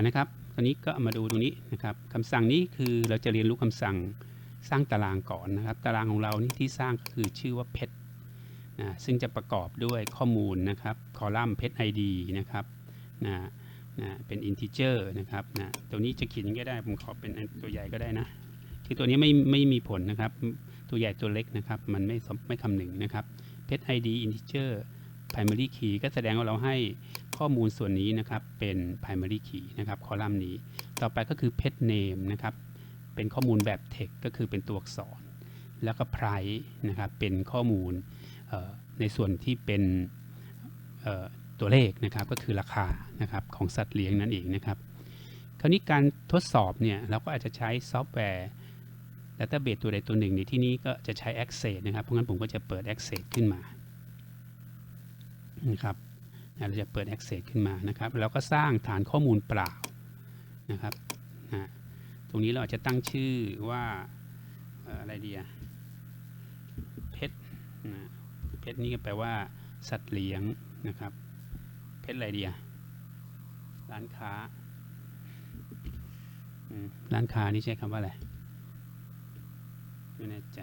นะครับตอนนี้ก็มาดูตรงนี้นะครับคำสั่งนี้คือเราจะเรียนรู้คำสั่งสร้างตารางก่อนนะครับ ตารางของเรานี่ที่สร้างก็คือชื่อว่า pet นะซึ่งจะประกอบด้วยข้อมูลนะครับคอลัมน์ pet id นะครับนะนะเป็น integer นะครับนะตัวนี้จะเขียนก็ได้ ผมขอเป็นตัวใหญ่ก็ได้นะคือตัวนี้ไม่ไม่มีผลนะครับ ตัวใหญ่ตัวเล็กนะครับ มันไม่ไม่คำหนึ่งนะครับ pet id integer primary key ก็แสดงว่าเราให้ ข้อมูลส่วนนี้นะครับเป็น primary key นะครับคอลัมน์นี้ ต่อไปก็คือ pet name นะครับเป็นข้อมูลแบบ text ก็คือเป็นตัวอักษร แล้วก็ price นะครับเป็นข้อมูลในส่วนที่เป็นตัวเลขนะครับก็คือราคานะครับของสัตว์เลี้ยงนั่นเองนะครับ คราวนี้การทดสอบเนี่ยเราก็อาจจะใช้ซอฟต์แวร์ Database ตัวใดตัวหนึ่งในที่นี้ก็จะใช้ Access นะครับ เพราะงั้นผมก็จะเปิด Access ขึ้นมานะครับ เราจะเปิด Access ขึ้นมานะครับแล้วก็สร้างฐานข้อมูลเปล่านะครับนะตรงนี้เราอาจจะตั้งชื่อว่าอะไรดีอะเพชรนะเพชรนี่ก็แปลว่าสัตว์เลี้ยงนะครับ เพชรอะไรดีอะร้านค้าร้านค้านี่ใช้คำว่าอะไร ไม่แน่ใจ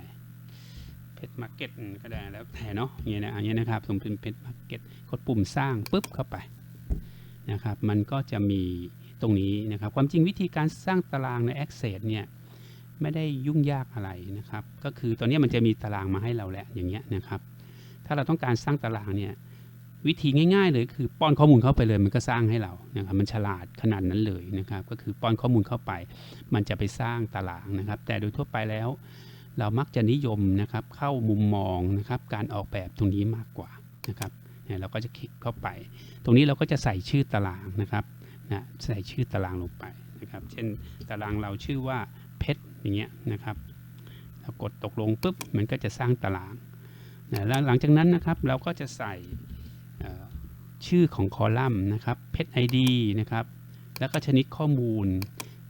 เพชรมาร์เก็ตก็ได้แล้วแต่เนาะอย่างเงี้ยนะอย่างเงี้ยนะครับสมมติเป็นเพชรมาร์เก็ตกดปุ่มสร้างปุ๊บเข้าไปนะครับ มันก็จะมีตรงนี้นะครับ ความจริงวิธีการสร้างตารางใน Access เนี่ยไม่ได้ยุ่งยากอะไรนะครับ ก็คือตอนนี้มันจะมีตารางมาให้เราแล้วอย่างเงี้ยนะครับ ถ้าเราต้องการสร้างตารางเนี่ยวิธีง่าย ๆ เลยคือป้อนข้อมูลเข้าไปเลยมันก็สร้างให้เรานะครับมันฉลาดขนาดนั้นเลยนะครับ ก็คือป้อนข้อมูลเข้าไป มันจะไปสร้างตารางนะครับ แต่โดยทั่วไปแล้ว เรามักจะนิยมนะครับเข้ามุมมองนะครับการออกแบบตรงนี้มากกว่านะครับเนี่ยเราก็จะคลิกเข้าไป ตรงนี้เราก็จะใส่ชื่อตารางนะครับนะใส่ชื่อตารางลงไปนะครับ เช่นตารางเราชื่อว่าเพชรอย่างเงี้ยนะครับเรากดตกลงปุ๊บมันก็จะสร้างตารางนะแล้วหลังจากนั้นนะครับเราก็จะใส่ชื่อของคอลัมน์นะครับเพชร ID นะครับแล้วก็ชนิดข้อมูล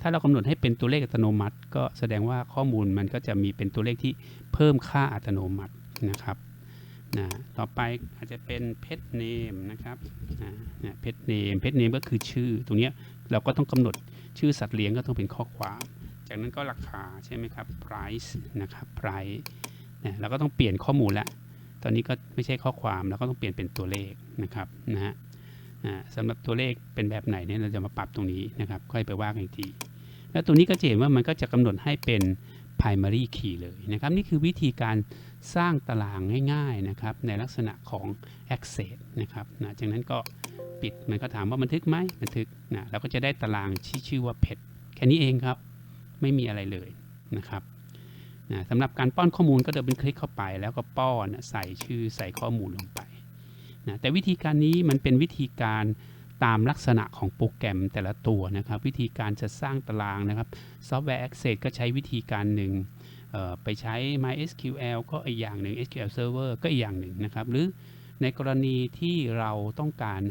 ถ้าเรากำหนดให้เป็นตัวเลขอัตโนมัติ ก็แสดงว่าข้อมูลมันก็จะมีเป็นตัวเลขที่เพิ่มค่าอัตโนมัตินะครับนะต่อไปอาจจะเป็นเพชรเนมนะครับนะเพชรเนมเพชรเนมก็คือชื่อ ตรงนี้เราก็ต้องกำหนดชื่อสัตว์เลี้ยงก็ต้องเป็นข้อความ จากนั้นก็ราคาใช่ไหมครับ price นะครับ price นะเราก็ต้องเปลี่ยนข้อมูลละตอนนี้ก็ไม่ใช่ข้อความเราก็ต้องเปลี่ยนเป็นตัวเลขนะครับนะฮะสำหรับตัวเลขเป็นแบบไหนเนี่ยเราจะมาปรับตรงนี้นะครับ ค่อยไปว่ากันอีกที แล้วตรงนี้ก็จะเห็นว่ามันก็จะกำหนดให้เป็น primary key เลยนะครับนี่คือวิธีการสร้างตารางง่ายๆนะครับในลักษณะของ access นะครับนะจากนั้นก็ปิดมันก็ถามว่าบันทึกไหมบันทึกนะเราก็จะได้ตารางที่ชื่อว่า pet แค่นี้เองครับ ไม่มีอะไรเลยนะครับนะสำหรับการป้อนข้อมูลก็เดินเป็นคลิกเข้าไป แล้วก็ป้อนใส่ชื่อใส่ข้อมูลลงไปนะแต่วิธีการนี้มันเป็นวิธีการ ตามลักษณะของโปรแกรมแต่ละตัวนะครับ วิธีการจะสร้างตารางนะครับซอฟต์แวร์ Access ก็ใช้วิธีการหนึ่งไปใช้ MySQL ก็อีกอย่างหนึ่ง SQL Server ก็อีกอย่างหนึ่งนะครับ หรือในกรณีที่เราต้องการ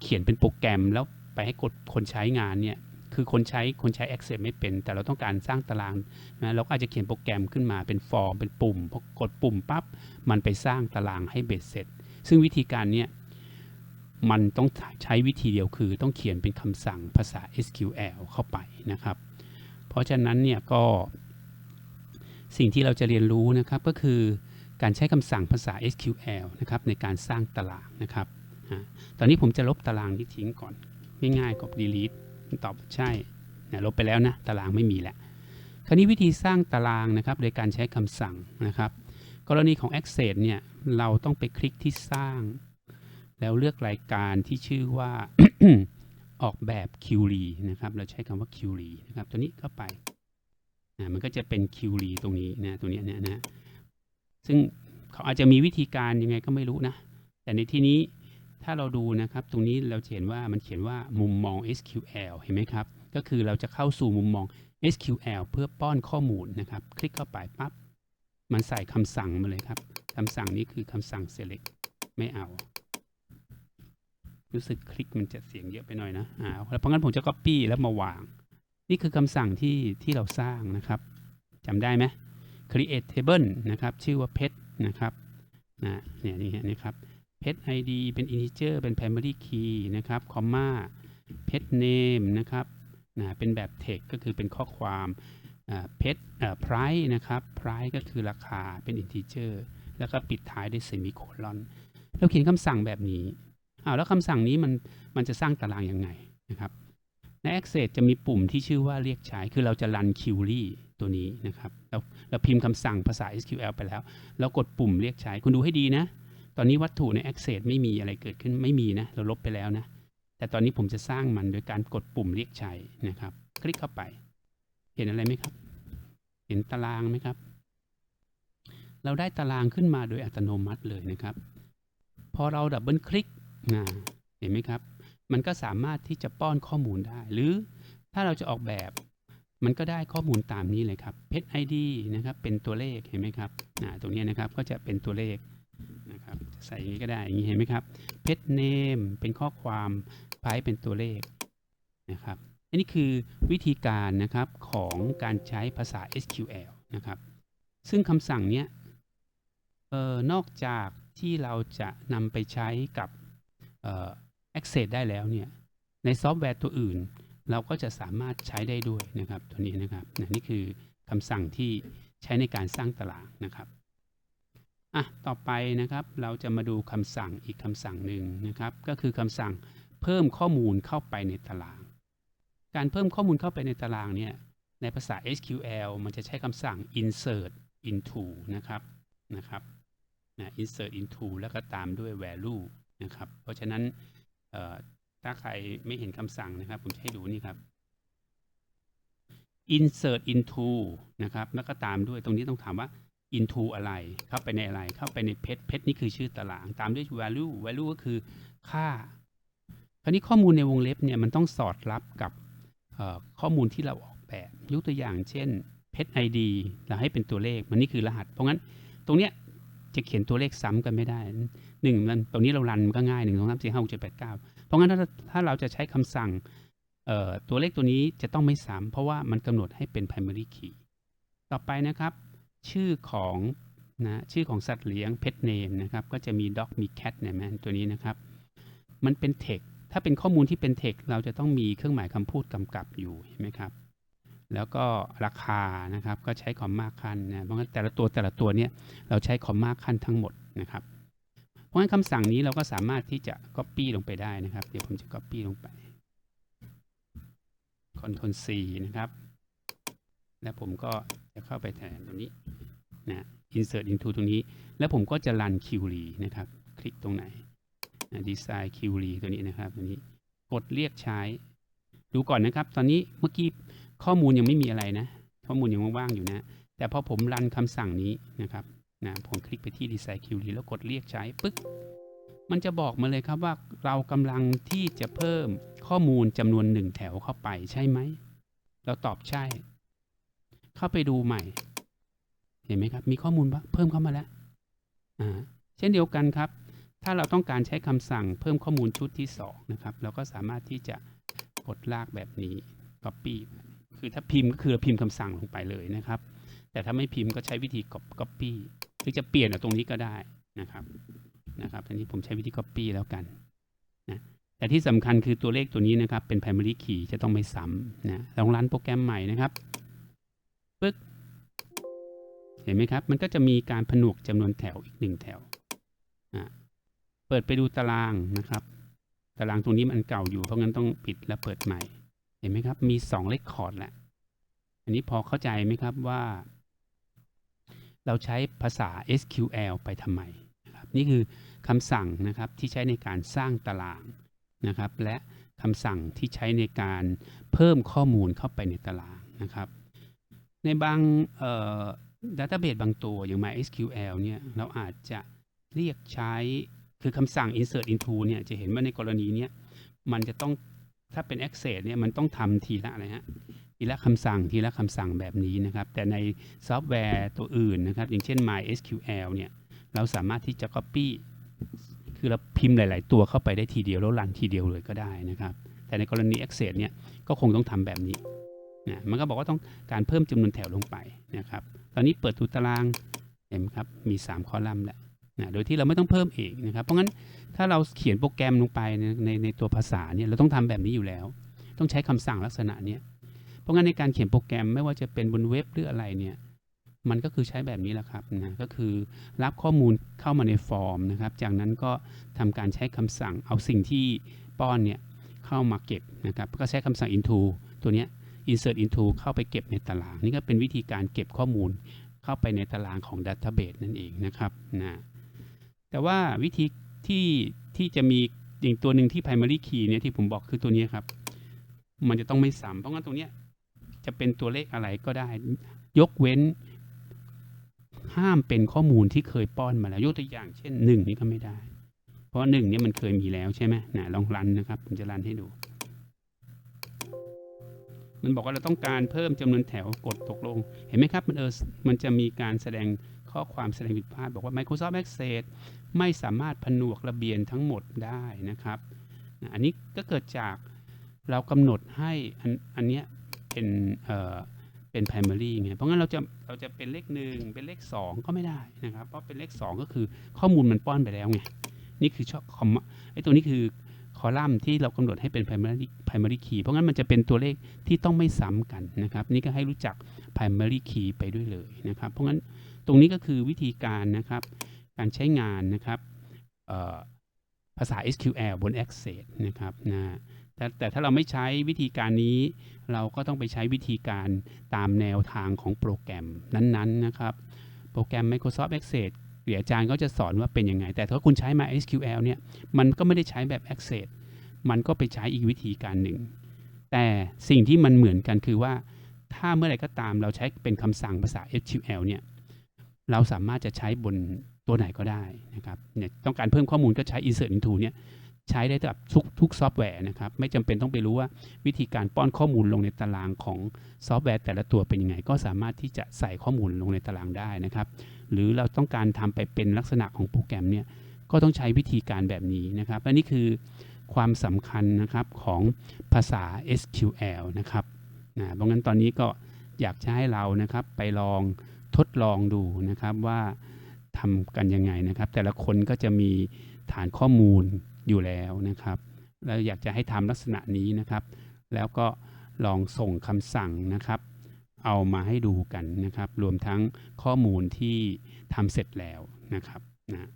เขียนเป็นโปรแกรมแล้วไปให้กดคนใช้งานเนี่ยคือคนใช้คนใช้ Access ไม่เป็น แต่เราต้องการสร้างตารางนะเราก็อาจจะเขียนโปรแกรมขึ้นมาเป็นฟอร์มเป็นปุ่มพอกดปุ่มปั๊บมันไปสร้างตารางให้เบ็ดเสร็จ ซึ่งวิธีการเนี้ย มันต้องใช้วิธีเดียวคือต้องเขียนเป็นคำสั่งภาษา SQL เข้าไปนะครับ เพราะฉะนั้นเนี่ยก็สิ่งที่เราจะเรียนรู้นะครับก็คือการใช้คำสั่งภาษา SQL นะครับในการสร้างตารางนะครับ ตอนนี้ผมจะลบตารางที่ทิ้งก่อน ง่ายๆกด delete ตอบใช่นี่ยลบไปแล้วนะ ตารางไม่มีแล้ว คราวนี้วิธีสร้างตารางนะครับโดยการใช้คำสั่งนะครับ กรณีของ Access เนี่ยเราต้องไปคลิกที่สร้าง แล้วเลือกรายการที่ชื่อว่าออกแบบ Query นะครับ เราใช้คำว่า Query นะครับ ตัวนี้เข้าไปนะมันก็จะเป็น Query ตรงนี้นะตัวนี้เนี่ยนะซึ่งเขาอาจจะมีวิธีการยังไงก็ไม่รู้นะ แต่ในที่นี้ถ้าเราดูนะครับ ตรงนี้เราเห็นว่ามันเขียนว่ามุมมอง SQL เห็นไหมครับ ก็คือเราจะเข้าสู่มุมมอง SQL เพื่อป้อนข้อมูลนะครับ คลิกเข้าไปปั๊บมันใส่คำสั่งมาเลยครับคำสั่งนี้คือคำสั่ง select ไม่เอา รู้สึกคลิกมันจะเสียงเยอะไปหน่อยนะอ่าเพราะงั้นผมจะ copy แล้วมาวาง นี่คือคำสั่งที่ที่เราสร้างนะครับจำได้ไหม create table นะครับ ชื่อว่า pet นะครับนะเนี่ยนี่ฮะนี่ครับ pet id เป็น integer เป็น primary key นะครับ comma pet name นะครับนะเป็นแบบ text ก็คือเป็นข้อความอ่า pet อ่า price นะครับ price ก็คือราคาเป็น integer แล้วก็ปิดท้ายด้วย semicolon เราเขียนคำสั่งแบบนี้ อ้าวแล้วคำสั่งนี้มันมันจะสร้างตารางยังไงนะครับ ใน Access จะมีปุ่มที่ชื่อว่าเรียกใช้ คือเราจะรัน query ตัวนี้นะครับ เราเราพิมพ์คำสั่งภาษา SQL ไปแล้ว แล้วกดปุ่มเรียกใช้ คุณดูให้ดีนะ ตอนนี้วัตถุใน Access ไม่มีอะไรเกิดขึ้นไม่มีนะ เราลบไปแล้วนะ แต่ตอนนี้ผมจะสร้างมันโดยการกดปุ่มเรียกใช้นะครับ คลิกเข้าไป เห็นอะไรไหมครับ เห็นตารางไหมครับ เราได้ตารางขึ้นมาโดยอัตโนมัติเลยนะครับ พอเราดับเบิลคลิก นะเห็นไหมครับ มันก็สามารถที่จะป้อนข้อมูลได้ หรือถ้าเราจะออกแบบมันก็ได้ข้อมูลตามนี้เลยครับ pet id นะครับเป็นตัวเลขเห็นไหมครับอ่าตรงนี้นะครับก็จะเป็นตัวเลขนะครับใส่อย่างนี้ก็ได้อย่างนี้เห็นไหมครับ pet name เป็นข้อความไพเป็นตัวเลขนะครับอันนี้คือวิธีการนะครับของการใช้ภาษา SQL นะครับ ซึ่งคำสั่งเนี้ยเออนอกจากที่เราจะนำไปใช้กับ Access ได้แล้วเนี่ยในซอฟต์แวร์ตัวอื่น เราก็จะสามารถใช้ได้ด้วยนะครับตัวนี้นะครับน,นี่คือคำสั่งที่ใช้ในการสร้างตารางนะครับอะต่อไปนะครับเราจะมาดูคำสั่งอีกคำสั่งหนึ่งนะครับ ก็คือคำสั่งเพิ่มข้อมูลเข้าไปในตาราง การเพิ่มข้อมูลเข้าไปในตารางเนี่ยในภาษา SQL มันจะใช้คำสั่ง insert into นะครับนะครับนะ insert into แล้วก็ตามด้วย value นะครับ เพราะฉะนั้นถ้าใครไม่เห็นคำสั่งนะครับ ผมจะให้ดูนี่ครับ insert into นะครับ แล้วก็ตามด้วยตรงนี้ต้องถามว่า into อะไร เข้าไปในอะไร เข้าไปใน pet pet นี่คือชื่อตาราง ตามด้วย value value ก็คือค่า คราวนี้ข้อมูลในวงเล็บเนี่ยมันต้องสอดรับกับข้อมูลที่เราออกแบบ ยกตัวอย่างเช่น pet id เราให้เป็นตัวเลข มันนี่คือรหัส เพราะงั้นตรงเนี้ย จะเขียนตัวเลขซ้ำกันไม่ได้หนึ่งมันตรงนี้เรารันก็ง่ายหนึ่งสองสามสี่ห้าหกเจ็ดแปดเก้าเพราะงั้นถ้าถ้าเราจะใช้คำสั่งเอ่อตัวเลขตัวนี้จะต้องไม่ซ้ำเพราะว่ามันกำหนดให้เป็น primary key ต่อไปนะครับ ชื่อของนะชื่อของสัตว์เลี้ยง pet name นะครับก็จะมี dog มี cat เนี่ยแมนตัวนี้นะครับ มันเป็น text ถ้าเป็นข้อมูลที่เป็น text เราจะต้องมีเครื่องหมายคำพูดกำกับอยู่เห็นไหมครับ แล้วก็ราคานะครับก็ใช้คอมมากขั้นนะเพราะงั้นแต่ละตัวแต่ละตัวเนี่ยเราใช้คอมมากขั้นทั้งหมดนะครับ เพราะงั้นคำสั่งนี้เราก็สามารถที่จะ Copy ลงไปได้นะครับ เดี๋ยวผมจะ Copy ลงไป Ctrl C นะครับ แล้วผมก็จะเข้าไปแทนตรงนี้นะ Insert into ตรงนี้ แล้วผมก็จะรัน query นะครับ คลิกตรงไหนนะ Design query ตัวนี้นะครับตัวนี้กดเรียกใช้ ดูก่อนนะครับ ตอนนี้เมื่อกี้ข้อมูลยังไม่มีอะไรนะ ข้อมูลยังว่างๆอยู่นะ แต่พอผมรันคำสั่งนี้นะครับนะผมคลิกไปที่ Design Query แล้วกดเรียกใช้ปึ๊กมันจะบอกมาเลยครับว่าเรากำลังที่จะเพิ่มข้อมูลจำนวนหนึ่งแถวเข้าไปใช่ไหม เราตอบใช่ เข้าไปดูใหม่ เห็นไหมครับ มีข้อมูลเพิ่มเข้ามาแล้วอ่าเช่นเดียวกันครับ ถ้าเราต้องการใช้คำสั่งเพิ่มข้อมูลชุดที่สองนะครับ เราก็สามารถที่จะ กดลากแบบนี้ Copy คือถ้าพิมพ์ก็คือเราพิมพ์คำสั่งลงไปเลยนะครับ แต่ถ้าไม่พิมพ์ก็ใช้วิธี Copy หรือจะเปลี่ยนตรงนี้ก็ได้นะครับนะครับอันนี้ผมใช้วิธี Copy แล้วกันนะแต่ที่สำคัญคือตัวเลขตัวนี้นะครับ เป็น primary key จะต้องไม่ซ้ำนะลองรันโปรแกรมใหม่นะครับปึ๊กเห็นไหมครับ มันก็จะมีการผนวกจำนวนแถวอีกหนึ่งแถวอะเปิดไปดูตารางนะครับ ตารางตรงนี้มันเก่าอยู่เพราะงั้นต้องปิดแล้วเปิดใหม่ เห็นไหมครับ มี2เลขคอร์ดแหละ อันนี้พอเข้าใจไหมครับว่า เราใช้ภาษา SQL ไปทำไมนะครับนี่คือคำสั่งนะครับที่ใช้ในการสร้างตารางนะครับ และคำสั่งที่ใช้ในการเพิ่มข้อมูลเข้าไปในตารางนะครับ ในบางดัตเตอร์เบสบางตัวอย่าง MySQL เนี่ยเราอาจจะเรียกใช้ คือคำสั่ง insert into เนี่ยจะเห็นว่าในกรณีเนี้ยมันจะต้องถ้าเป็น access เนี่ยมันต้องทำทีละอะไรฮะทีละคำสั่งทีละคำสั่งแบบนี้นะครับ แต่ในซอฟต์แวร์ตัวอื่นนะครับ อย่างเช่น MySQL เนี่ยเราสามารถที่จะ copy คือเราพิมพ์หลาย ๆ ตัวเข้าไปได้ทีเดียวแล้วรันทีเดียวเลยก็ได้นะครับ แต่ในกรณี access เนี่ยก็คงต้องทำแบบนี้นะมันก็บอกว่าต้องการเพิ่มจำนวนแถวลงไปนะครับ ตอนนี้เปิดดูตารางเห็นครับ มี 3 คอลัมน์แหละ นะโดยที่เราไม่ต้องเพิ่มเองนะครับเพราะงั้นถ้าเราเขียนโปรแกรมลงไปในในในตัวภาษาเนี่ยเราต้องทำแบบนี้อยู่แล้ว ต้องใช้คำสั่งลักษณะเนี้ยเพราะงั้นในการเขียนโปรแกรมไม่ว่าจะเป็นบนเว็บหรืออะไรเนี่ยมันก็คือใช้แบบนี้แหละครับนะก็คือรับข้อมูลเข้ามาในฟอร์มนะครับ จากนั้นก็ทำการใช้คำสั่งเอาสิ่งที่ป้อนเนี่ยเข้ามาเก็บนะครับก็ใช้คำสั่ง into ตัวเนี้ย insert into เข้าไปเก็บในตาราง นี่ก็เป็นวิธีการเก็บข้อมูลเข้าไปในตารางของ Database นั่นเองนะครับนะ แต่ว่าวิธีที่ที่จะมีอย่างตัวหนึ่งที่ primary key เนี่ยที่ผมบอกคือตัวนี้ครับ มันจะต้องไม่ซ้ำเพราะงั้นตรงเนี้ยจะเป็นตัวเลขอะไรก็ได้ ยกเว้น ห้ามเป็นข้อมูลที่เคยป้อนมาแล้วยกตัวอย่างเช่นหนึ่งนี่ก็ไม่ได้ เพราะหนึ่งเนี่ยมันเคยมีแล้วใช่ไหมนะลองรันนะครับ ผมจะรันให้ดู มันบอกว่าเราต้องการเพิ่มจำนวนแถวกดตกลง เห็นไหมครับ มันเออมันจะมีการแสดงข้อความแสดงผิดพลาดบอกว่า Microsoft Access ไม่สามารถผนวกระเบียนทั้งหมดได้นะครับ อันนี้ก็เกิดจากเรากำหนดให้อันอันเนี้ยเป็นเอ่อเป็น primary ไง เพราะงั้นเราจะเราจะเป็นเลขหนึ่งเป็นเลขสองก็ไม่ได้นะครับ เพราะเป็นเลขสองก็คือข้อมูลมันป้อนไปแล้วไง นี่คือช่องคอมไอตัวนี้คือคอลัมน์ที่เรากำหนดให้เป็น primary primary key เพราะงั้นมันจะเป็นตัวเลขที่ต้องไม่ซ้ำกันนะครับ นี่ก็ให้รู้จัก primary key ไปด้วยเลยนะครับ เพราะงั้นตรงนี้ก็คือวิธีการนะครับ การใช้งานนะครับภาษา SQL บน Access นะครับนะแต่แต่ถ้าเราไม่ใช้วิธีการนี้ เราก็ต้องไปใช้วิธีการตามแนวทางของโปรแกรมนั้นๆนะครับโปรแกรม Microsoft Access เดี๋ยวอาจารย์ก็จะสอนว่าเป็นยังไง แต่ถ้าคุณใช้มา SQL เนี่ยมันก็ไม่ได้ใช้แบบ Access มันก็ไปใช้อีกวิธีการหนึ่ง แต่สิ่งที่มันเหมือนกันคือว่า ถ้าเมื่อไรก็ตามเราใช้เป็นคำสั่งภาษา SQL เนี่ย เราสามารถจะใช้บนตัวไหนก็ได้นะครับเนี่ยต้องการเพิ่มข้อมูลก็ใช้ insert into เนี่ยใช้ได้กับทุกทุกซอฟต์แวร์นะครับ ไม่จำเป็นต้องไปรู้ว่าวิธีการป้อนข้อมูลลงในตารางของซอฟต์แวร์แต่ละตัวเป็นยังไง ก็สามารถที่จะใส่ข้อมูลลงในตารางได้นะครับ หรือเราต้องการทำไปเป็นลักษณะของโปรแกรมเนี่ยก็ต้องใช้วิธีการแบบนี้นะครับและนี่คือความสำคัญนะครับของภาษา SQL นะครับนะเพราะงั้นตอนนี้ก็อยากจะให้เรานะครับไปลอง ทดลองดูนะครับว่าทำกันยังไงนะครับ แต่ละคนก็จะมีฐานข้อมูลอยู่แล้วนะครับเราอยากจะให้ทำลักษณะนี้นะครับ แล้วก็ลองส่งคำสั่งนะครับ เอามาให้ดูกันนะครับ รวมทั้งข้อมูลที่ทำเสร็จแล้วนะครับนะ